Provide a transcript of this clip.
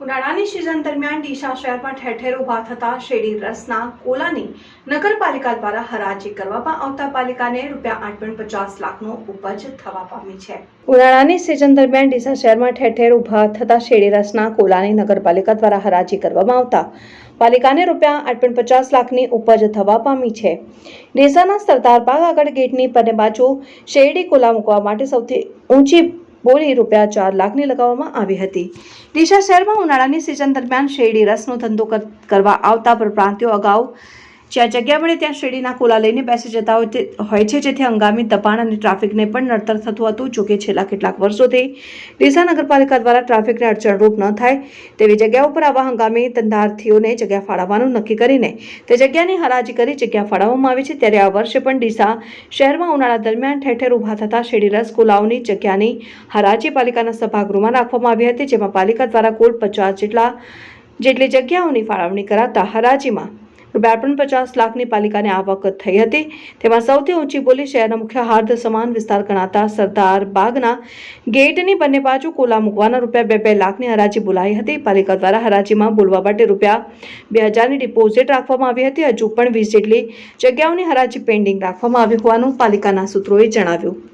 ઉનાળાની સિઝન દરમિયાન ડીસા શહેરમાં ઠેર ઠેર ઊભા થતા શેરડી રસના કોલાની નગરપાલિકા દ્વારા હરાજી કરવામાં આવતા પાલિકાને રૂપિયા આઠ પોઈન્ટ પચાસ લાખનો ઉપજ થવા પામી છે. ઉનાળાની સિઝન દરમિયાન ડીસા શહેરમાં ઠેર ઠેર ઊભા થતા શેરડી રસના કોલાની નગરપાલિકા દ્વારા હરાજી કરવામાં આવતા પાલિકાને રૂપિયા આઠ પોઈન્ટ પચાસ લાખની ઉપજ થવા પામી છે. ડીસાના સરદાર બાગ આગળ ગેટની બંને બાજુ શેરડી કોલા મૂકવા માટે સૌથી ઊંચી બોલી રૂપિયા ચાર લાખની લગાવવામાં આવી હતી. ડીસા શહેરમાં ઉનાળાની સિઝન દરમિયાન શેરડી રસનો ધંધો કરવા આવતા પરપ્રાંતિયો અગાઉ જ્યાં જગ્યા મળે ત્યાં શેરડીના કોલા લઈને બેસી જતા હોય હોય છે. જેથી હંગામી દબાણ અને ટ્રાફિકને પણ નડતર થતું હતું. જોકે છેલ્લા કેટલાક વર્ષોથી ડીસા નગરપાલિકા દ્વારા ટ્રાફિકને અડચણરૂપ ન થાય તેવી જગ્યા ઉપર આવા હંગામી ધંધાર્થીઓને જગ્યા ફાળવવાનું નક્કી કરીને તે જગ્યાની હરાજી કરી જગ્યા ફાળવવામાં આવી છે. ત્યારે આ વર્ષે પણ ડીસા શહેરમાં ઉનાળા દરમિયાન ઠેર ઠેર ઊભા થતા શેરડી રસ કોલાઓની જગ્યાની હરાજી પાલિકાના સભાગૃહમાં રાખવામાં આવી હતી, જેમાં પાલિકા દ્વારા કુલ પચાસ જેટલા જેટલી જગ્યાઓની ફાળવણી કરાતા હરાજીમાં રૂપિયા પચાસ લાખની પાલિકાને આવક થઈ હતી. તેમાં સૌથી ઊંચી બોલી શહેરના મુખ્ય હાર્દ સમાન વિસ્તાર ગણાતા સરદાર બાગના ગેટની બંને બાજુ કોલા મૂકવાના રૂપિયા બે બે લાખની હરાજી બોલાઈ હતી. પાલિકા દ્વારા હરાજીમાં બોલવા માટે રૂપિયા બે હજારની ડિપોઝિટ રાખવામાં આવી હતી. હજુ પણ વીસ જેટલી જગ્યાઓની હરાજી પેન્ડિંગ રાખવામાં આવી હોવાનું પાલિકાના સૂત્રોએ જણાવ્યું.